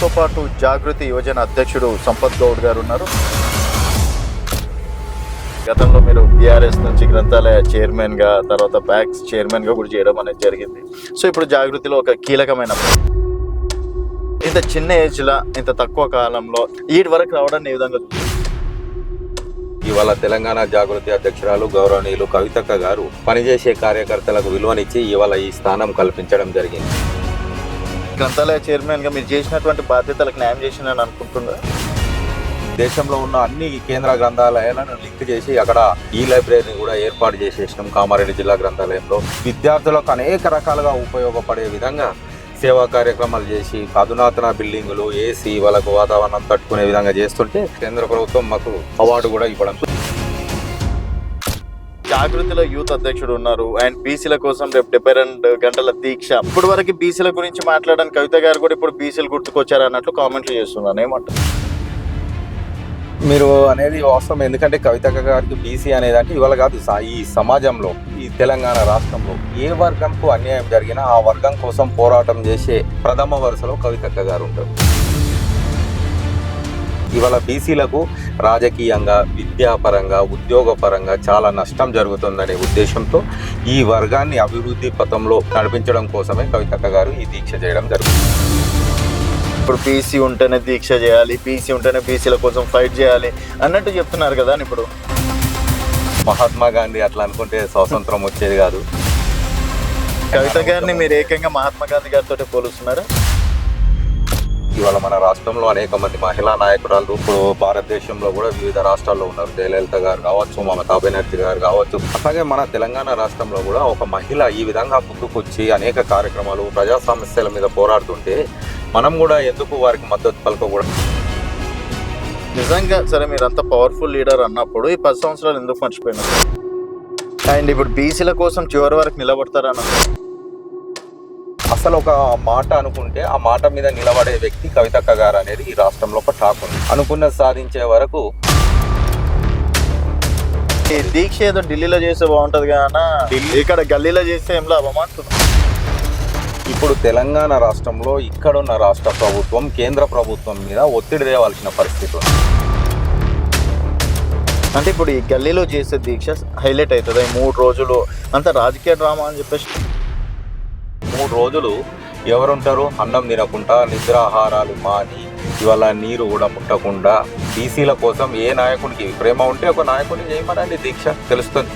మనతో పాటు జాగృతి యువజన అధ్యక్షుడు సంపత్ గౌడ్ గారు ఉన్నారు. గతంలో మీరు బీఆర్ఎస్ నుంచి గ్రంథాలయ చైర్మన్గా తర్వాత బ్యాక్స్ చైర్మన్గా కూడా చేయడం అనేది జరిగింది. సో ఇప్పుడు జాగృతిలో ఒక కీలకమైన ఇంత చిన్న ఏజ్ లా ఇంత తక్కువ కాలంలో ఈటి వరకు రావడాన్ని ఏ విధంగా ఇవాళ తెలంగాణ జాగృతి అధ్యక్షురాలు గౌరవనీయులు కవితక్క గారు పనిచేసే కార్యకర్తలకు విలువనిచ్చి ఇవాళ ఈ స్థానం కల్పించడం జరిగింది. గ్రంథాలయ చైర్మన్గా మీరు చేసినటువంటి బాధ్యతలకు న్యాయం చేసినని అనుకుంటున్నారు దేశంలో ఉన్న అన్ని కేంద్ర గ్రంథాలయాలను లింక్ చేసి అక్కడ ఈ లైబ్రరీని కూడా ఏర్పాటు చేసేసినాం కామారెడ్డి జిల్లా గ్రంథాలయంలో. విద్యార్థులకు అనేక రకాలుగా ఉపయోగపడే విధంగా సేవా కార్యక్రమాలు చేసి అధునాతన బిల్డింగులు ఏసీ వాళ్ళకు వాతావరణం తట్టుకునే విధంగా చేస్తుంటే కేంద్ర ప్రభుత్వం మాకు అవార్డు కూడా ఇవ్వడం జాగృతిలో యూత్ అధ్యక్షుడు ఉన్నారు. అండ్ బీసీల కోసం రేపు డెబ్బై రెండు గంటల దీక్ష. ఇప్పుడు వరకు బీసీల గురించి మాట్లాడడానికి కవిత గారు కూడా ఇప్పుడు బీసీలు గుర్తుకొచ్చారు అన్నట్లు కామెంట్లు చేస్తున్నాను ఏమంటారు? మీరు అనేది వాస్తవం. ఎందుకంటే కవితక్క గారికి బీసీ అనేది అంటే ఇవాళ కాదు ఈ సమాజంలో ఈ తెలంగాణ రాష్ట్రంలో ఏ వర్గంకు అన్యాయం జరిగినా ఆ వర్గం కోసం పోరాటం చేసే ప్రథమ వరుసలో కవితక్క గారు ఉంటారు. ఇవాళ బీసీలకు రాజకీయంగా విద్యాపరంగా ఉద్యోగపరంగా చాలా నష్టం జరుగుతుందనే ఉద్దేశంతో ఈ వర్గాన్ని అభివృద్ధి పథంలో నడిపించడం కోసమే కవితక్క గారు ఈ దీక్ష చేయడం జరుగుతుంది. ఇప్పుడు బీసీ ఉంటేనే దీక్ష చేయాలి బీసీ ఉంటేనే బీసీల కోసం ఫైట్ చేయాలి అన్నట్టు చెప్తున్నారు కదా ఇప్పుడు. మహాత్మా గాంధీ అట్లా అనుకుంటే స్వాతంత్రం వచ్చేది కాదు. కవిత గారిని మీరు ఏకంగా మహాత్మా గాంధీ గారితో పోలుస్తున్నారా? ఇవాళ మన రాష్ట్రంలో అనేక మంది మహిళా నాయకురాలు ఇప్పుడు భారతదేశంలో కూడా వివిధ రాష్ట్రాల్లో ఉన్నారు. జయలలిత గారు కావచ్చు మమతా బెనర్జీ గారు కావచ్చు. అలాగే మన తెలంగాణ రాష్ట్రంలో కూడా ఒక మహిళ ఈ విధంగా ముందుకొచ్చి అనేక కార్యక్రమాలు ప్రజా సమస్యల మీద పోరాడుతుంటే మనం కూడా ఎందుకు వారికి మద్దతు పలకకూడదు? నిజంగా సరే మీరు అంత పవర్ఫుల్ లీడర్ అన్నప్పుడు ఈ పది సంవత్సరాలు ఎందుకు మర్చిపోయినారు? అండ్ ఇప్పుడు బీసీల కోసం చివరి వరకు నిలబడతారన్న అసలు ఒక మాట అనుకుంటే ఆ మాట మీద నిలబడే వ్యక్తి కవితక్క గారు అనేది ఈ రాష్ట్రంలో ఒక టాక్ ఉంది. అనుకున్నది సాధించే వరకు ఈ దీక్ష ఏదో ఢిల్లీలో చేస్తే బాగుంటది కానీ ఇక్కడ గల్లీలో చేస్తే ఏం లాభం అంటున్నా ఇప్పుడు తెలంగాణ రాష్ట్రంలో ఇక్కడున్న రాష్ట్ర ప్రభుత్వం కేంద్ర ప్రభుత్వం మీద ఒత్తిడి తేవాల్సిన పరిస్థితి ఉంది. అంటే ఇప్పుడు ఈ గల్లీలో చేసే దీక్ష హైలైట్ అవుతుంది? ఈ మూడు రోజులు అంత రాజకీయ డ్రామా అని చెప్పేసి మూడు రోజులు ఎవరుంటారు? అన్నం తినకుండా నిద్రాహారాలు మాని ఇవాళ నీరు కూడా ముట్టకుండా బీసీల కోసం ఏ నాయకునికి ప్రేమ ఉంటే ఒక నాయకుడిని చేయమనండి దీక్ష. తెలుస్తుంది.